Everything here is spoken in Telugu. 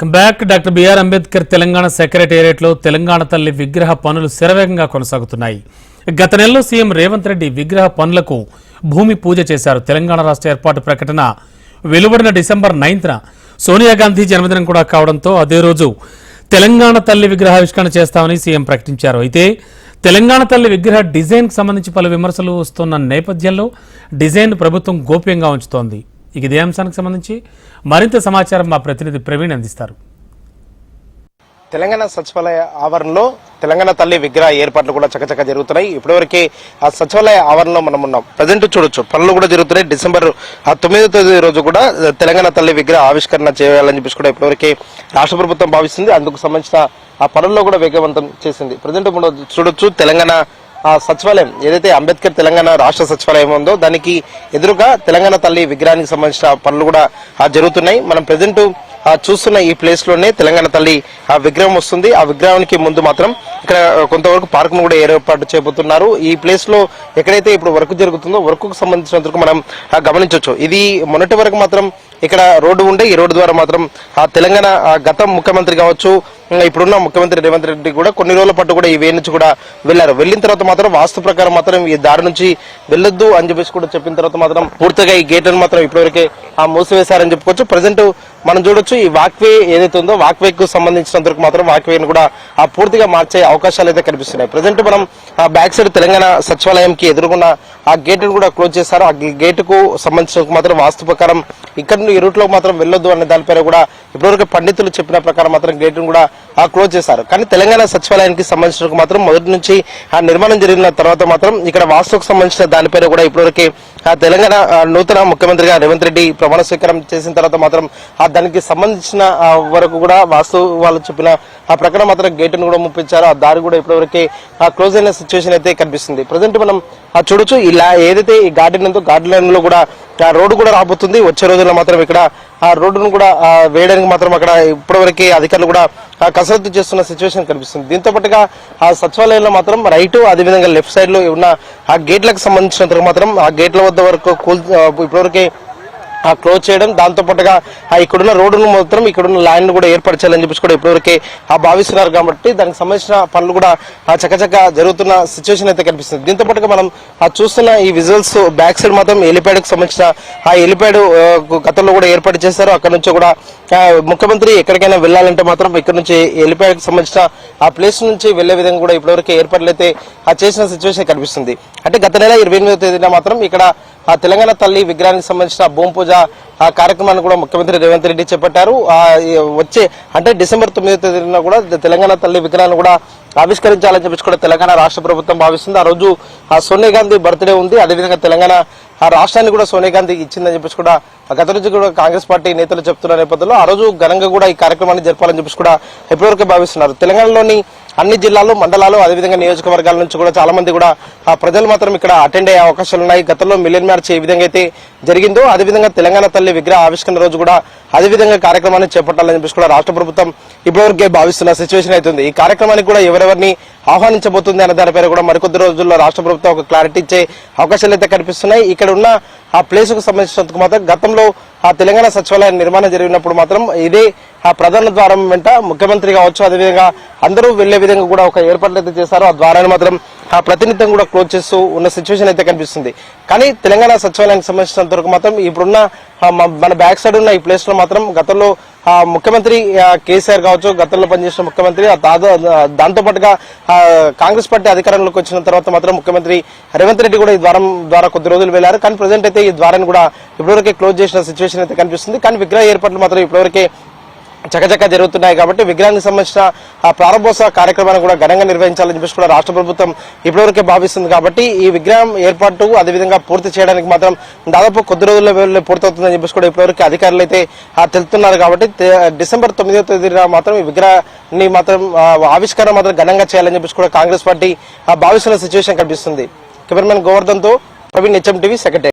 Welcome back doctor BR Ambedkar Telangana సెక్రటేరియట్లో తెలంగాణ తల్లి విగ్రహ పనులు శరవేగంగా కొనసాగుతున్నాయి. గత నెలలో సీఎం రేవంత్ రెడ్డి విగ్రహ పనులకు భూమి పూజ చేశారు. తెలంగాణ రాష్ట్ర ఏర్పాటు ప్రకటన వెలువడిన డిసెంబర్ నైన్త్న సోనియా గాంధీ జన్మదినం కూడా కావడంతో అదే రోజు తెలంగాణ తల్లి విగ్రహావిష్కరణ చేస్తామని సీఎం ప్రకటించారు. అయితే తెలంగాణ తల్లి విగ్రహ డిజైన్కి సంబంధించి పలు విమర్శలు వస్తున్న నేపథ్యంలో డిజైన్ ప్రభుత్వం గోప్యంగా ఉంచుతోంది. ఇక ఇదే అంశానికి సంబంధించి మరింత సమాచారం మా ప్రతినిధి ప్రవీణ్ అందిస్తారు. తెలంగాణ సచివాలయ ఆవరణలో తెలంగాణ తల్లి విగ్రహ ఏర్పాట్లు కూడా చకచక జరుగుతున్నాయి. ఇప్పటివరకే ఆ సచివాలయ ఆవరణలో మనం ఉన్నాం. ప్రజెంట్ చూడొచ్చు. పనులు కూడా జరుగుతున్నాయి. డిసెంబర్ ఆ తొమ్మిదో తేదీ రోజు కూడా తెలంగాణ తల్లి విగ్రహ ఆవిష్కరణ చేయాలని చెప్పేసి కూడా ఇప్పటివరకే రాష్ట్ర ప్రభుత్వం భావిస్తుంది. అందుకు సంబంధించిన ఆ పనుల్లో కూడా వేగవంతం చేసింది. ప్రజెంట్ మనం చూడొచ్చు తెలంగాణ ఆ సచివాలయం ఏదైతే అంబేద్కర్ తెలంగాణ రాష్ట్ర సచివాలయం ఉందో దానికి ఎదురుగా తెలంగాణ తల్లి విగ్రహానికి సంబంధించిన పనులు కూడా జరుగుతున్నాయి. మనం ప్రజెంట్ చూస్తున్న ఈ ప్లేస్లోనే తెలంగాణ తల్లి ఆ విగ్రహం వస్తుంది. ఆ విగ్రహానికి ముందు మాత్రం ఇక్కడ కొంతవరకు పార్క్ కూడా ఏర్పాటు చేయబోతున్నారు. ఈ ప్లేస్లో ఎక్కడైతే ఇప్పుడు వర్క్ జరుగుతుందో వర్క్కు సంబంధించినంత మనం గమనించవచ్చు. ఇది మొన్నటి వరకు మాత్రం ఇక్కడ రోడ్డు ఉండే ఈ రోడ్డు ద్వారా మాత్రం ఆ తెలంగాణ గత ముఖ్యమంత్రి కావచ్చు ఇప్పుడున్న ముఖ్యమంత్రి రేవంత్ రెడ్డి కూడా కొన్ని రోజుల పాటు కూడా ఈ వే నుంచి కూడా వెళ్ళారు వెళ్ళిన తర్వాత మాత్రం వాస్తు ప్రకారం మాత్రం ఈ దారి నుంచి వెళ్ళొద్దు అని చెప్పేసి కూడా చెప్పిన తర్వాత మాత్రం పూర్తిగా ఈ గేట్లను మాత్రం ఇప్పటివరకే ఆ మూసివేశారని చెప్పుకోవచ్చు. ప్రజెంట్ మనం చూడొచ్చు ఈ వాక్వే ఏదైతే ఉందో వాక్వే కు సంబంధించినంత వరకు మాత్రం వాక్వేని కూడా ఆ పూర్తిగా మార్చే అవకాశాలు అయితే కనిపిస్తున్నాయి. ప్రజెంట్ మనం ఆ బ్యాక్ సైడ్ తెలంగాణ సచివాలయంకి ఎదుర్కొన్న ఆ గేట్ కూడా క్లోజ్ చేశారు. ఆ గేట్కు సంబంధించిన మాత్రం వాస్తు ప్రకారం ఇక్కడ ఈ రూట్లో మాత్రం వెళ్ళొద్దు అనే దానిపైన కూడా ఇప్పటివరకు పండితులు చెప్పిన ప్రకారం మాత్రం గేట్ కూడా క్లోజ్ చేశారు. కానీ తెలంగాణ సచివాలయానికి సంబంధించిన మాత్రం మొదటి నుంచి ఆ నిర్మాణం జరిగిన తర్వాత మాత్రం ఇక్కడ వాస్తుకు సంబంధించిన దానిపైన కూడా ఇప్పటివరకు ఆ తెలంగాణ నూతన ముఖ్యమంత్రిగా రేవంత్ రెడ్డి ప్రమాణ స్వీకారం చేసిన తర్వాత మాత్రం ఆ దానికి సంబంధించిన వరకు కూడా వాస్తు వాళ్ళు చెప్పిన ఆ ప్రకారం మాత్రం గేటును కూడా ముప్పించారు. ఆ దారి కూడా ఇప్పటివరకు ఆ క్లోజ్ అయిన సిచ్యువేషన్ అయితే కనిపిస్తుంది. ప్రజెంట్ మనం ఆ చూడొచ్చు ఇలా ఏదైతే ఈ గార్డెన్ ఉందో గార్డెన్లో కూడా ఆ రోడ్డు కూడా రాబోతుంది. వచ్చే రోజుల్లో మాత్రం ఇక్కడ ఆ రోడ్డును కూడా వేయడానికి మాత్రం అక్కడ ఇప్పటివరకు అధికారులు కూడా కసరత్తు చేస్తున్న సిచ్యువేషన్ కనిపిస్తుంది. దీంతో పాటుగా ఆ సచివాలయంలో మాత్రం రైట్ అదేవిధంగా లెఫ్ట్ సైడ్లో ఉన్న ఆ గేట్లకు సంబంధించినంత మాత్రం ఆ గేట్ల వద్ద వరకు కూల్ ఇప్పటివరకే క్లోజ్ చేయడం. దాంతో పాటుగా ఆ ఇక్కడున్న రోడ్డును మాత్రం ఇక్కడున్న ల్యాండ్ కూడా ఏర్పరచాలని చెప్పేసి కూడా ఇప్పటివరకే ఆ భావిస్తున్నారు కాబట్టి దానికి సంబంధించిన పనులు కూడా ఆ చకచక జరుగుతున్న సిచ్యువేషన్ అయితే కనిపిస్తుంది. దీంతో పాటుగా మనం ఆ చూస్తున్న ఈ విజువల్స్ బ్యాక్ సైడ్ మాత్రం ఎలిపాడుకు సంబంధించిన ఆ ఎలిప్యాడ్ గతంలో కూడా ఏర్పాటు చేశారు. అక్కడ నుంచి కూడా ముఖ్యమంత్రి ఎక్కడికైనా వెళ్ళాలంటే మాత్రం ఇక్కడ నుంచి ఎలిప్యాడ్ సంబంధించిన ఆ ప్లేస్ నుంచి వెళ్ళే విధంగా కూడా ఇప్పటివరకు ఏర్పాట్లు అయితే ఆ చేసిన సిచ్యువేషన్ కనిపిస్తుంది. అంటే గత నెల ఇరవై ఎనిమిదో తేదీన మాత్రం ఇక్కడ ఆ తెలంగాణ తల్లి విగ్రహానికి సంబంధించిన భూమి పూజ ఆ కార్యక్రమాన్ని కూడా ముఖ్యమంత్రి రేవంత్ రెడ్డి చేపట్టారు. ఆ వచ్చే అంటే డిసెంబర్ తొమ్మిదో తేదీన కూడా తెలంగాణ తల్లి విగ్రహాన్ని కూడా ఆవిష్కరించాలని చెప్పేసి కూడా తెలంగాణ రాష్ట్ర ప్రభుత్వం భావిస్తుంది. ఆ రోజు ఆ సోనియా గాంధీ బర్త్డే ఉంది. అదేవిధంగా తెలంగాణ ఆ రాష్ట్రాన్ని కూడా సోనియా గాంధీ ఇచ్చిందని చెప్పేసి కూడా గత నుంచి కూడా కాంగ్రెస్ పార్టీ నేతలు చెప్తున్న నేపథ్యంలో ఆ రోజు ఘనంగా కూడా ఈ కార్యక్రమాన్ని జరపాలని చెప్పేసి కూడా ఇప్పటివరకు భావిస్తున్నారు. తెలంగాణలోని అన్ని జిల్లాలు మండలాలు అదేవిధంగా నియోజకవర్గాల నుంచి కూడా చాలా మంది కూడా ఆ ప్రజలు మాత్రం ఇక్కడ అటెండ్ అయ్యే అవకాశాలు ఉన్నాయి. గతంలో మిలియన్ మ్యాచ్ ఏ విధంగా అయితే జరిగిందో అదేవిధంగా తెలంగాణ తల్లి విగ్రహ ఆవిష్కరణ రోజు కూడా అదేవిధంగా కార్యక్రమాన్ని చేపట్టాలని చెప్పేసి కూడా రాష్ట్ర ప్రభుత్వం ఇప్పటివరకే భావిస్తున్న సిచ్యువేషన్ అవుతుంది ఈ కార్యక్రమానికి కూడా ఎవరెవరిని ఆహ్వానించబోతుంది అనే దానిపైన కూడా మరికొద్ది రోజుల్లో రాష్ట్ర ప్రభుత్వం ఒక క్లారిటీ ఇచ్చే అవకాశాలు అయితే కనిపిస్తున్నాయి. ఇక్కడ ఉన్న ఆ ప్లేస్కు సంబంధించినందుకు మాత్రం గతంలో ఆ తెలంగాణ సచివాలయం నిర్మాణం జరిగినప్పుడు మాత్రం ఇదే ఆ ప్రధాన ద్వారం వెంట ముఖ్యమంత్రి కావచ్చు అదేవిధంగా అందరూ వెళ్ళే విధంగా కూడా ఒక ఏర్పాట్లు అయితే చేశారు. ఆ ద్వారాన్ని మాత్రం ఆ ప్రతినిత్యం కూడా క్లోజ్ చేస్తూ ఉన్న సిచ్యువేషన్ అయితే కనిపిస్తుంది. కానీ తెలంగాణ సచివాలయానికి సంబంధించినంత వరకు మాత్రం ఇప్పుడున్న మన బ్యాక్ సైడ్ ఉన్న ఈ ప్లేస్లో మాత్రం గతంలో ముఖ్యమంత్రి కేసీఆర్ కావచ్చు గతంలో పనిచేసిన ముఖ్యమంత్రి ఆ దాంతో పాటుగా కాంగ్రెస్ పార్టీ అధికారంలోకి వచ్చిన తర్వాత మాత్రం ముఖ్యమంత్రి రేవంత్ రెడ్డి కూడా ఈ ద్వారం ద్వారా కొద్ది రోజులు వెళ్ళారు కానీ ప్రజెంట్ అయితే ఈ ద్వారాన్ని కూడా ఇప్పటివరకే క్లోజ్ చేసిన సిచ్యువేషన్ అయితే కనిపిస్తుంది. కానీ విగ్రహ ఏర్పాట్లు మాత్రం ఇప్పటివరకే చకచక జరుగుతున్నాయి కాబట్టి విగ్రహానికి సంబంధించిన ఆ ప్రారంభోత్సవ కార్యక్రమాన్ని కూడా ఘనంగా నిర్వహించాలని చెప్పేసి కూడా రాష్ట్ర ప్రభుత్వం ఇప్పటివరకే భావిస్తుంది కాబట్టి ఈ విగ్రహం ఏర్పాటు అదేవిధంగా పూర్తి చేయడానికి మాత్రం దాదాపు కొద్ది రోజుల్లో వెళ్ళి పూర్తవుతుందని చెప్పేసి కూడా ఇప్పటివరకు అధికారులు అయితే ఆ, తెలుపుతున్నారు కాబట్టి డిసెంబర్ తొమ్మిదో తేదీన మాత్రం ఈ విగ్రహాన్ని మాత్రం ఆవిష్కరణ మాత్రం ఘనంగా చేయాలని చెప్పేసి కూడా కాంగ్రెస్ పార్టీ ఆ, భావిస్తున్న సిచ్యువేషన్ కనిపిస్తుంది. కెమెరామెన్ గోవర్ధన్తో ప్రవీణ్ హెచ్ఎం టీవీ సెక్రటరీ